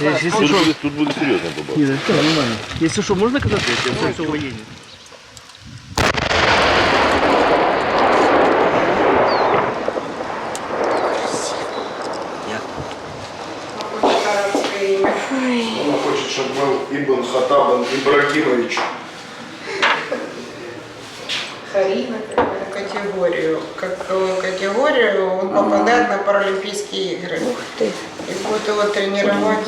Если что, будет, тут будет серьезно попасть. Нет, это нормально. Если что, можно когда-то? Я все, все военен. Он хочет, чтобы был Ибн Хатабан Ибрагимович. Харина такая. категорию. Как э, категорию он попадает на Паралимпийские игры. Ух ты. И будет его тренировать.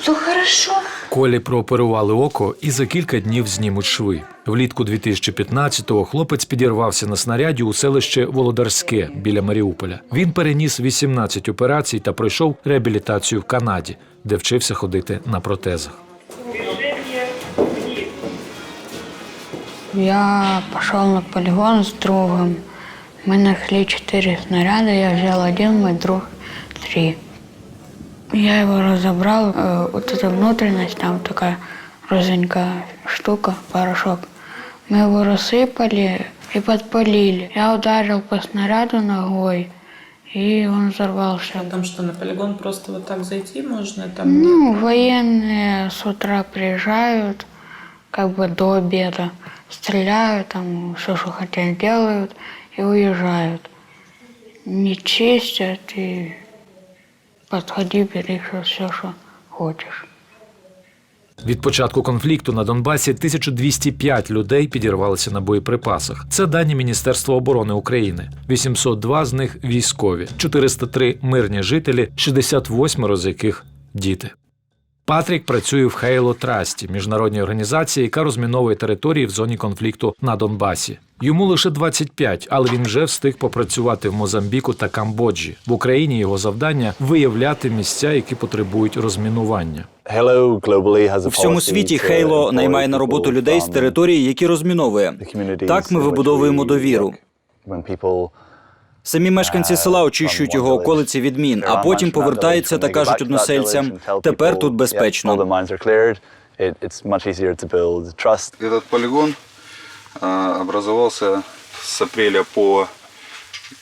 Все хорошо. Колі прооперували око і за кілька днів знімуть шви. Влітку 2015-го хлопець підірвався на снаряді у селище Володарське біля Маріуполя. Він переніс 18 операцій та пройшов реабілітацію в Канаді, де вчився ходити на протезах. Я пошел на полигон с другом. Мы нашли четыре снаряда, я взял один, мой друг три. Я его разобрал, э, вот эта внутренность, там такая розовенькая штука, порошок. Мы его рассыпали и подпалили. Я ударил по снаряду ногой, и он взорвался. Там что, на полигон просто вот так зайти можно? Там Ну, военные с утра приезжают, как бы до обеда, стреляют, там все, что хотят, делают и уезжают. Не чистят и подходи, бери все, что хочешь. Від початку конфлікту на Донбасі 1205 людей підірвалися на боєприпасах. Це дані Міністерства оборони України. 802 з них військові, 403 мирні жителі, 68 з яких діти. Патрік працює в Хейло Трасті, міжнародній організації, яка розміновує території в зоні конфлікту на Донбасі. Йому лише 25, але він вже встиг попрацювати в Мозамбіку та Камбоджі. В Україні його завдання виявляти місця, які потребують розмінування. У всьому світі Хейло наймає на роботу людей з території, які розміновує. Так ми вибудовуємо довіру. Самі мешканці села очищують його околиці від мін, а потім повертаються та кажуть односельцям: тепер тут безпечно. Этот полигон а, образовался с апреля по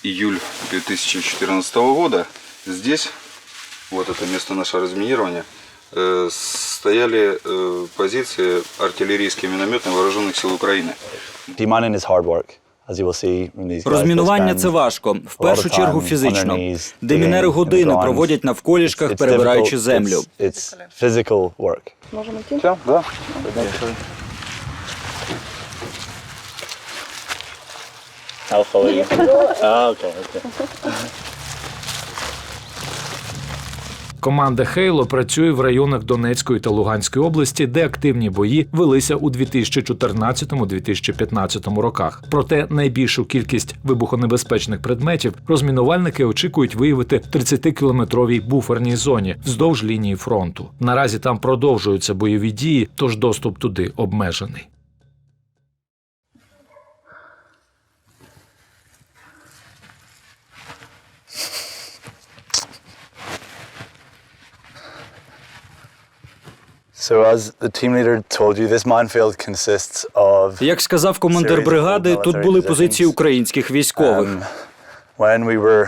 июль 2014 года. Здесь, вот это место нашего разминирования, э, стояли э, позиции артиллерийские минометные вооруженных сил Украины. Розмінування це важко, в першу чергу фізично. Демінери години проводять навколішках, перебираючи землю. Все, да? Команда Хейло працює в районах Донецької та Луганської області, де активні бої велися у 2014-2015 роках. Проте найбільшу кількість вибухонебезпечних предметів розмінувальники очікують виявити в 30-кілометровій буферній зоні вздовж лінії фронту. Наразі там продовжуються бойові дії, тож доступ туди обмежений. Як сказав командир бригади, тут були позиції українських військових. um, when we were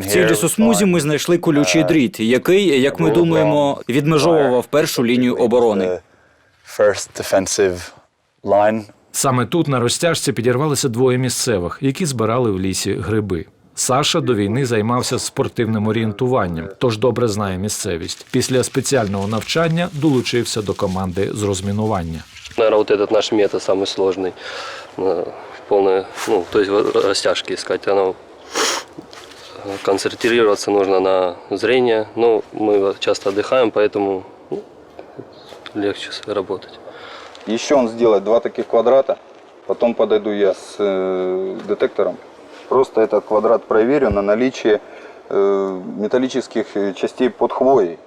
В цій лісосмузі ми знайшли колючий дріт, який, як ми думаємо, відмежовував першу лінію оборони. Саме тут на розтяжці підірвалися двоє місцевих, які збирали в лісі гриби. Саша до війни займався спортивним орієнтуванням, тож добре знає місцевість. Після спеціального навчання долучився до команди з розмінування. Наверное, вот этот наш метод самый сложный. Э, Полное, ну, то есть вот растяжки искать. Оно э, концентрироваться нужно на зрение. Ну, мы вот часто отдыхаем, поэтому ну, легче работать. Еще он сделает два таких квадрата. Потом подойду я с э, детектором. Просто этот квадрат проверю на наличие э, металлических э, частей под хвоей.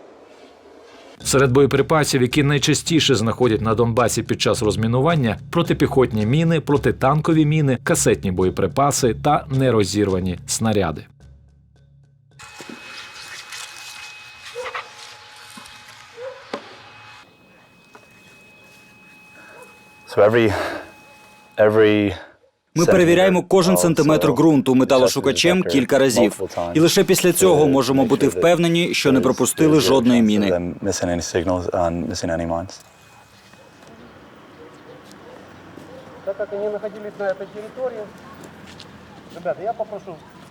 Серед боєприпасів, які найчастіше знаходять на Донбасі під час розмінування, протипіхотні міни, протитанкові міни, касетні боєприпаси та нерозірвані снаряди. So every every ми перевіряємо кожен сантиметр ґрунту металошукачем кілька разів, і лише після цього можемо бути впевнені, що не пропустили жодної міни.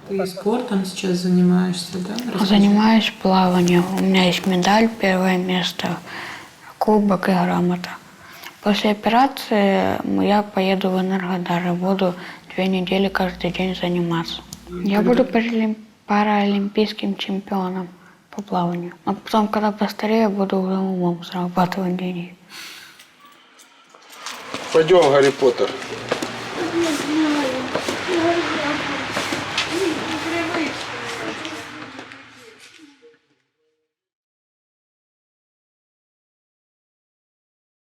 Ты спортом сейчас занимаешься, да? Расскажи. Занимаюсь плаванием. У меня есть медаль, первое место, кубок и грамота. После операции я поеду в Энергодар и буду две недели каждый день заниматься. Я буду паралим- паралимпийским чемпионом по плаванию. А потом, когда постарею, буду уже умом зарабатывать деньги. Пойдем, Гарри Поттер.